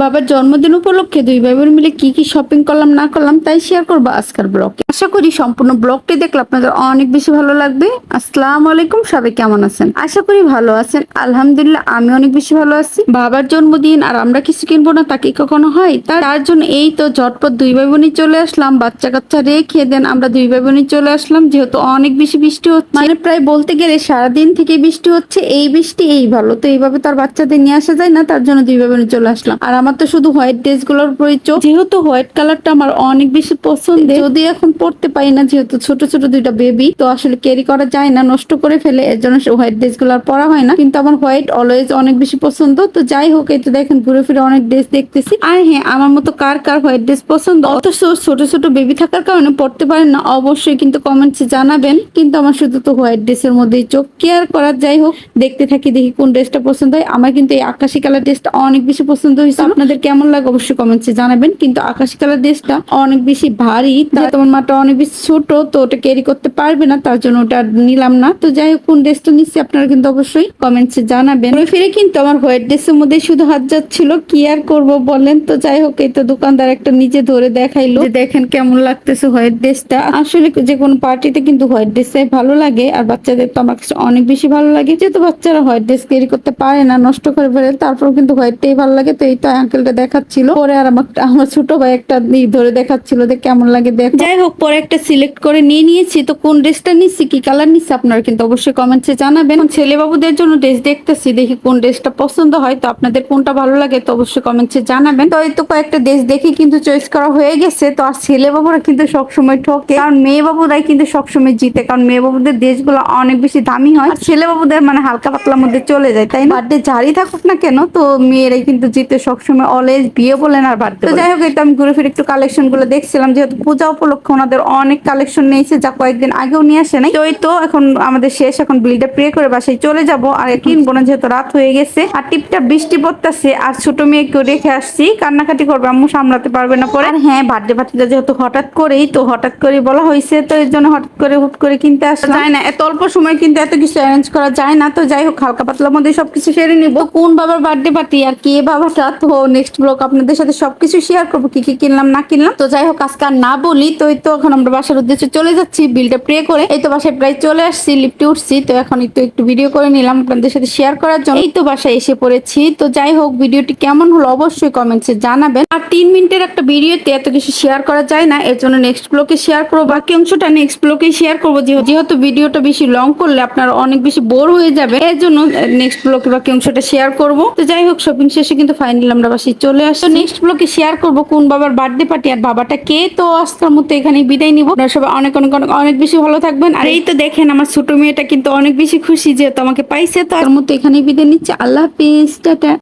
বাবার জন্মদিন উপলক্ষে দুই ভাই বোন মিলে কি কি শপিং করলাম, না করলাম, তাই শেয়ার করব আজকের ব্লগে আশা করি সম্পূর্ণ ব্লগটি দেখলে আপনাদের অনেক বেশি ভালো লাগবে। আসসালাম আলাইকুম, সবাই কেমন আছেন? আশা করি ভালো আছেন। আলহামদুলিল্লাহ আমি অনেক বেশি ভালো আছি। বাবার জন্মদিন আর আমরা কিছু কিনবো না তাকে কখনো হয়? তার জন্য এই তো ঝটপট দুই ভাই বোনই চলে আসলাম। বাচ্চা কাচ্চা রেখে দেন আমরা দুই ভাই বোনই চলে আসলাম। যেহেতু অনেক বেশি বৃষ্টি হচ্ছে। মানে প্রায় বলতে গেলে সারাদিন থেকে বৃষ্টি হচ্ছে, এই বৃষ্টি এই ভালো। তো এইভাবে তার বাচ্চাদের নিয়ে আসা যায় না, তার জন্য দুই ভাই বোনে চলে আসলাম। আর আমার তো শুধু হোয়াইট ড্রেসগুলোর উপরেই যেহেতু হোয়াইট কালারটা আমার অনেক বেশি পছন্দের। যদি এখন পড়তে পারি না, যেহেতু ছোট ছোট দুইটা বেবি তো আসলে ক্যারি করা যায় না, নষ্ট করে ফেলে, এর জন্য হোয়াইট ড্রেসগুলো আর পরা হয় না। কিন্তু আমার হোয়াইট অলওয়েজ অনেক বেশি পছন্দ। তো যাই হোক, এই তো দেখেন ঘুরে ফিরে অনেক ড্রেস দেখতেছি। আর হ্যাঁ আমার মতো কার কার হোয়াইট ড্রেস পছন্দ? অথচ ছোট ছোট বেবি থাকার কারণে পড়তে পারেন না। অবশ্যই কিন্তু কমেন্টসে জানাবেন। কিন্তু আমার শুধু তো হোয়াইট ড্রেসের মধ্যেই চোখ। কেয়ার করা যাই হোক, দেখতে থাকি, দেখি কোন ড্রেসটা পছন্দ হয়। আমার কিন্তু এই আকাশি কালার ড্রেসটা অনেক বেশি পছন্দ হয়েছে আপনাদের কেমন লাগে অবশ্যই কমেন্টসে জানাবেন। কিন্তু আকাশি কালার ড্রেসটা অনেক বেশি ভারী তোমার মাটা অনেক বেশি ছোট তো ওটা ক্যারি করতে পারবে না তার জন্য ওটা নিলাম না। তো যাই হোক কোন ড্রেসটা নিচ্ছি আপনারা কিন্তু অবশ্যই কমেন্টসে জানাবেন। ফিরে কিন্তু আমার হোয়াইট ড্রেসের মধ্যে শুধু হাত যাচ্ছিল কি আর করব বলেন? তো যাই হোক এই তো দোকানদার একটা নিজে ধরে দেখাইলো। দেখেন কেমন লাগতেছে হোয়াইট ড্রেসটা আসলে যে কোনো পার্টিতে কিন্তু হোয়াইট ড্রেসটাই ভালো লাগে আর বাচ্চাদের তো আমার কাছে অনেক বেশি ভালো লাগে। যেহেতু বাচ্চারা হোয়াইট ড্রেস ক্যারি করতে পারে না নষ্ট করে ফেলে তারপর কিন্তু হোয়াইটটাই ভালো লাগে তো এই তো আঙ্কেলটা দেখাচ্ছিল। পরে আর আমার আমার ছোট ভাই একটা ধরে দেখাচ্ছিল যে কেমন লাগে দেখ যাই হোক, পরে একটা সিলেক্ট করে নিয়ে নিয়েছি। তো কোন ড্রেসটা নিচ্ছি, কি কালার নিচ্ছি আপনারা কিন্তু অবশ্যই কমেন্টসে জানাবেন। ছেলে বাবুদের জন্য ড্রেস দেখতেছি, দেখি কোন ড্রেসটা পছন্দ হয়। তো আপনাদের কোনটা ভালো লাগে, তো অবশ্যই কমেন্টসে জানাবেন। তো এই তো কয়েকটা ড্রেস দেখে কিন্তু চয়েস করা হয়ে গেছে। তো আর ছেলে বাবুরা কিন্তু সবসময় ঠকে। কারণ মেয়ে বাবুরাই কিন্তু সবসময় জিতে। কারণ মেয়ে বাবুদের ড্রেসগুলো অনেক বেশি দামি হয়। আর ছেলে বাবুদের মানে হালকা পাতলার মধ্যে চলে যায়, তাই না? বার্থডে যারই থাকুক না কেন, তো মেয়েরাই কিন্তু জিতে সবসময়। অলওয়েজ বিয়ে বলেন আর বার্থডে তো যাই হোক তো আমি ঘুরে ফিরে একটু কালেকশনগুলো দেখছিলাম। যেহেতু পূজা উপলক্ষে ওনাদের অনেক কালেকশন নিয়েছে যা কয়েকদিন আগেও নিয়ে আসে নাই। তো এই তো এখন আমাদের শেষ এখন বিলটা প্রে করে বাসায় চলে যাব। আর কিনবো না যেহেতু রাত হয়ে গেছে। আর টিপটা বৃষ্টি পড়তেছে আর ছোট মেয়েকেও রেখে আসছি। কান্নাকাটি করবে আম্মু সামলাতে পারবে না পরে। আর হ্যাঁ বার্থডে পার্টিটা যেহেতু হঠাৎ করেই তো হঠাৎ করে বলা হয়েছে তো এর জন্য হঠাৎ করে হুট করে কিনতে আসলাম। যায় না এত অল্প সময় কিন্তু এত কিছু অ্যারেঞ্জ করা যায় না। তো যাই হোক হালকা পাতলার মধ্যে সবকিছু সেরে নিব। কোন বাবার বার্থডে পার্টি আর কে বাবাটা তো নেক্সট ব্লগ আপনাদের সাথে সবকিছু শেয়ার করব, কি কি কিনলাম, না কিনলাম। তো যাই হোক, আজকে আর না বলি, তো এই তো এখন আমরা বাসার উদ্দেশ্যে চলে যাচ্ছি বিলটা প্রে করে। এই তো বাসায় প্রায় চলে আসছি লিফটে উঠছি, তো এখন একটু একটু ভিডিও করে নিলাম আপনাদের সাথে শেয়ার করার জন্য। এই তো বাসায় এসে পড়েছি, তো যাই হোক, ভিডিওটি কেমন হলো অবশ্যই কমেন্টসে জানাবেন। আর তিন মিনিটের একটা ভিডিওতে এত কিছু শেয়ার করা যায় না, এর জন্য নেক্সট ব্লকে শেয়ার করব। বাকি অংশটা নেক্সট ব্লকে শেয়ার করব, যেহেতু ভিডিওটা বেশি লং করলে আপনারা অনেক বেশি বোর হয়ে যাবে, এর জন্য নেক্সট ব্লকে বাকি অংশটা শেয়ার করব। তো যাই হোক শপিং শেষে কিন্তু ফাইনালি আমরা বাসায় চলে আসো নেক্সট ব্লকে শেয়ার করব কোন বাবার বার্থডে পার্টি আর বাবাটা কে। তো আজকের মতো এখানে বিদায় নিবো। আপনারা সবাই অনেক অনেক অনেক অনেক বেশি ভালো থাকবেন। আর এই তো দেখেন আমার ছোট মেয়েটা কিন্তু অনেক বেশি খুশি যে তোমাকে পাইছে। তো তার মতো এখানে বিদায় নিচ্ছে। আল্লাহ হাফিজ টাটা।